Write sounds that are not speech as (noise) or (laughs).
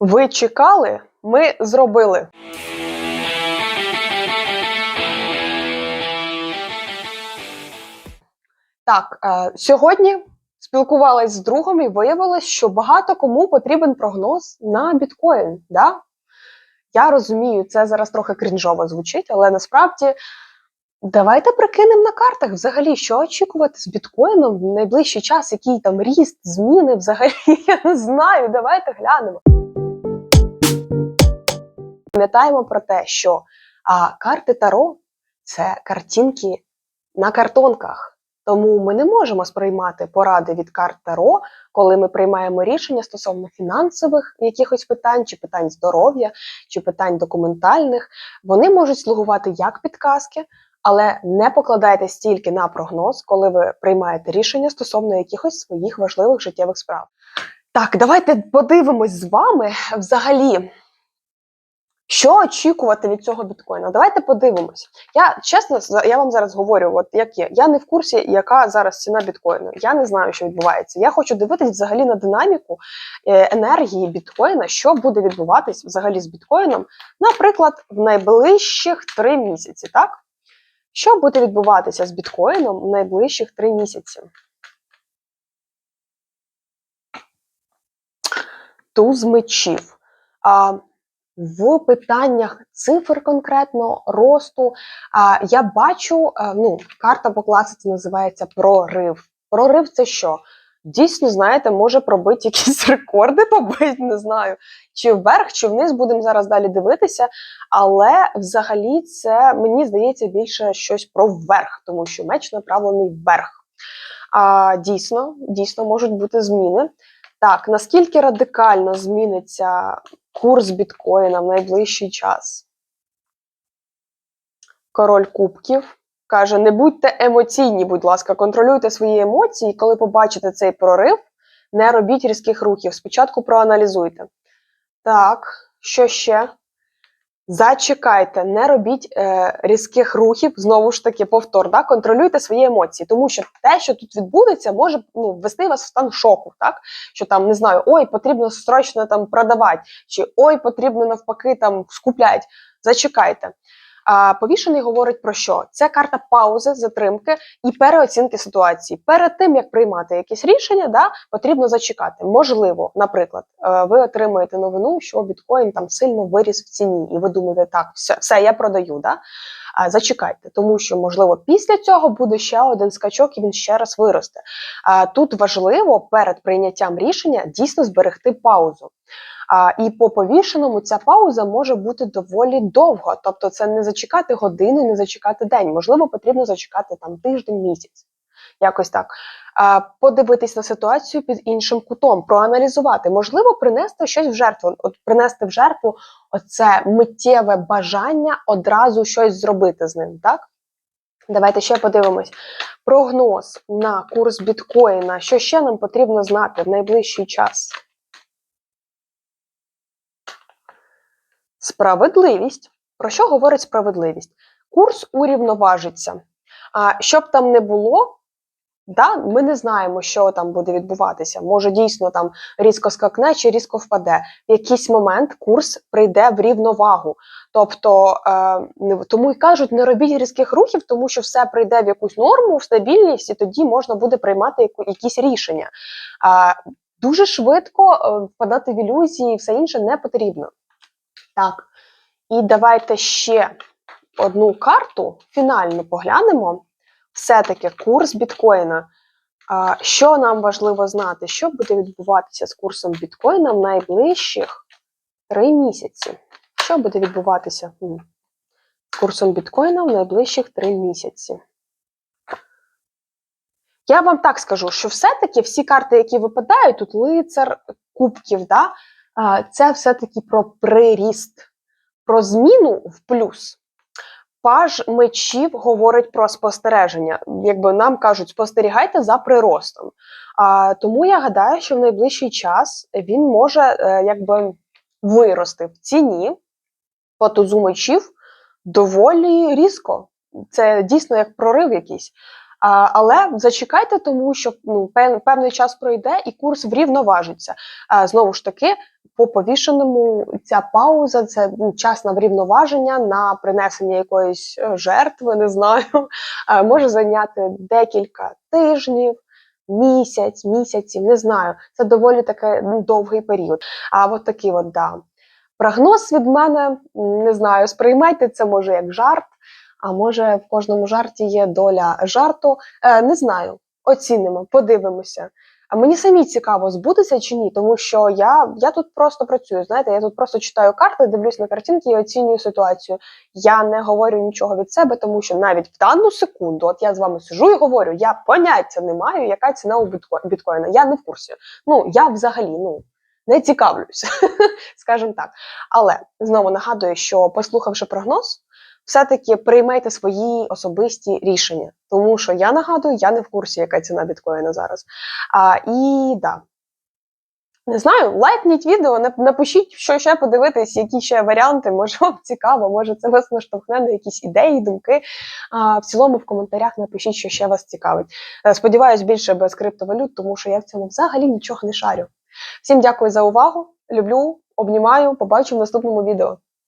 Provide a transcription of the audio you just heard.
Ви чекали, ми зробили. Так, е, сьогодні спілкувалась з другом і виявилось, що багато кому потрібен прогноз на біткоін. Да? Я розумію, це зараз трохи крінжово звучить, але насправді давайте прикинемо на картах взагалі, що очікувати з біткоїном в найближчий час, який там ріст, зміни взагалі, (laughs) я не знаю. Давайте глянемо. Пам'ятаємо про те, що а, карти Таро це картинки на картонках. Тому ми не можемо сприймати поради від карт Таро, коли ми приймаємо рішення стосовно фінансових якихось питань, чи питань здоров'я, чи питань документальних. Вони можуть слугувати як підказки, але не покладайте стільки на прогноз, коли ви приймаєте рішення стосовно якихось своїх важливих життєвих справ. Так, давайте подивимось з вами взагалі. Що очікувати від цього біткоїна? Давайте подивимось. Я чесно, я вам зараз говорю, от як є. Я не в курсі, яка зараз ціна біткоїну. Я не знаю, що відбувається. Я хочу дивитись взагалі на динаміку е, енергії біткоїна, що буде відбуватись взагалі з біткоїном, наприклад, в найближчих три місяці. Так? Що буде відбуватися з біткоїном в найближчих три місяці? Туз мечів. А, в питаннях цифр конкретно росту. Я бачу, ну, карта по класиці називається прорив. Прорив це що? Дійсно, знаєте, може пробити якісь (laughs) рекорди, побити, не знаю. Чи вверх, чи вниз будемо зараз далі дивитися. Але взагалі це мені здається більше щось про вверх, тому що меч направлений вверх. А, дійсно, дійсно можуть бути зміни. Так, наскільки радикально зміниться курс біткоїна в найближчий час? Король кубків каже: не будьте емоційні, будь ласка, контролюйте свої емоції. Коли побачите цей прорив, не робіть різких рухів. Спочатку проаналізуйте. Так, що ще? Зачекайте, не робіть е, різких рухів, знову ж таки, повтор, да? контролюйте свої емоції, тому що те, що тут відбудеться, може ну, ввести вас в стан шоку, так? Що там не знаю, ой, потрібно срочно там продавати, чи ой, потрібно навпаки там скупляти. Зачекайте. Повішений говорить про що? Це карта паузи, затримки і переоцінки ситуації. Перед тим як приймати якісь рішення, да, потрібно зачекати. Можливо, наприклад, е, ви отримаєте новину, що біткоін там сильно виріс в ціні, і ви думаєте, так, все, все я продаю. Да? Зачекайте, тому що можливо після цього буде ще один скачок, і він ще раз виросте. Тут важливо перед прийняттям рішення дійсно зберегти паузу. А, і по повішеному ця пауза може бути доволі довго. Тобто, це не зачекати годину, не зачекати день. Можливо, потрібно зачекати там тиждень, місяць. Якось так. Подивитись на ситуацію під іншим кутом, проаналізувати, можливо, принести щось в жертву. От принести в жертву оце миттєве бажання одразу щось зробити з ним, так? Давайте ще подивимось. Прогноз на курс біткоїна. Що ще нам потрібно знати в найближчий час? Справедливість. Про що говорить справедливість? Курс урівноважиться. А щоб там не було, да, ми не знаємо, що там буде відбуватися. Може, дійсно там різко скакне чи різко впаде. В якийсь момент курс прийде в рівновагу. Тобто, е, тому й кажуть, не робіть різких рухів, тому що все прийде в якусь норму, в стабільність, і тоді можна буде приймати якісь рішення. А, дуже швидко е, впадати в ілюзії все інше не потрібно. Так, і давайте ще одну карту фінально поглянемо. Все-таки курс біткоїна. Що нам важливо знати? Що буде відбуватися з курсом біткоїна в найближчих три місяці? Що буде відбуватися з курсом біткоїна в найближчих три місяці? Я вам так скажу, що все-таки всі карти, які випадають, тут лицар кубків, да, це все-таки про приріст, про зміну в плюс. Паж мечів говорить про спостереження. Якби нам кажуть, спостерігайте за приростом. А, тому я гадаю, що в найближчий час він може е, якби вирости в ціні по тузу мечів доволі різко. Це дійсно як прорив якийсь. Але зачекайте, тому що ну, певний час пройде і курс врівноважиться. Знову ж таки, по повішеному ця пауза це ну, час на врівноваження, на принесення якоїсь е, жертви, не знаю, може зайняти декілька тижнів. Місяць, місяців, не знаю. Це доволі таки ну, довгий період. А от такий от да. Прогноз від мене не знаю, сприймайте це може як жарт, а може в кожному жарті є доля жарту. Е, не знаю. Оцінимо, подивимося. А мені самі цікаво, збудеться чи ні, тому що я, я тут просто працюю. Знаєте, я тут просто читаю карти, дивлюсь на картинки і оцінюю ситуацію. Я не говорю нічого від себе, тому що навіть в дану секунду, от я з вами сижу і говорю, я поняття не маю, яка ціна у біткоїна. Я не в курсі. Ну я взагалі ну не цікавлюся, (laughs) скажімо так. Але знову нагадую, що послухавши прогноз, все-таки приймайте свої особисті рішення, тому що я нагадую, я не в курсі, яка ціна біткоїна зараз. А, і да. Не знаю, лайкніть відео, напишіть, що ще подивитись, які ще варіанти, може вам цікаво, може це вас наштовхне на якісь ідеї, думки. А, в цілому в коментарях напишіть, що ще вас цікавить. Е, Сподіваюсь, більше без криптовалют, тому що я в цьому взагалі нічого не шарю. Всім дякую за увагу. Люблю, обнімаю, побачу в наступному відео.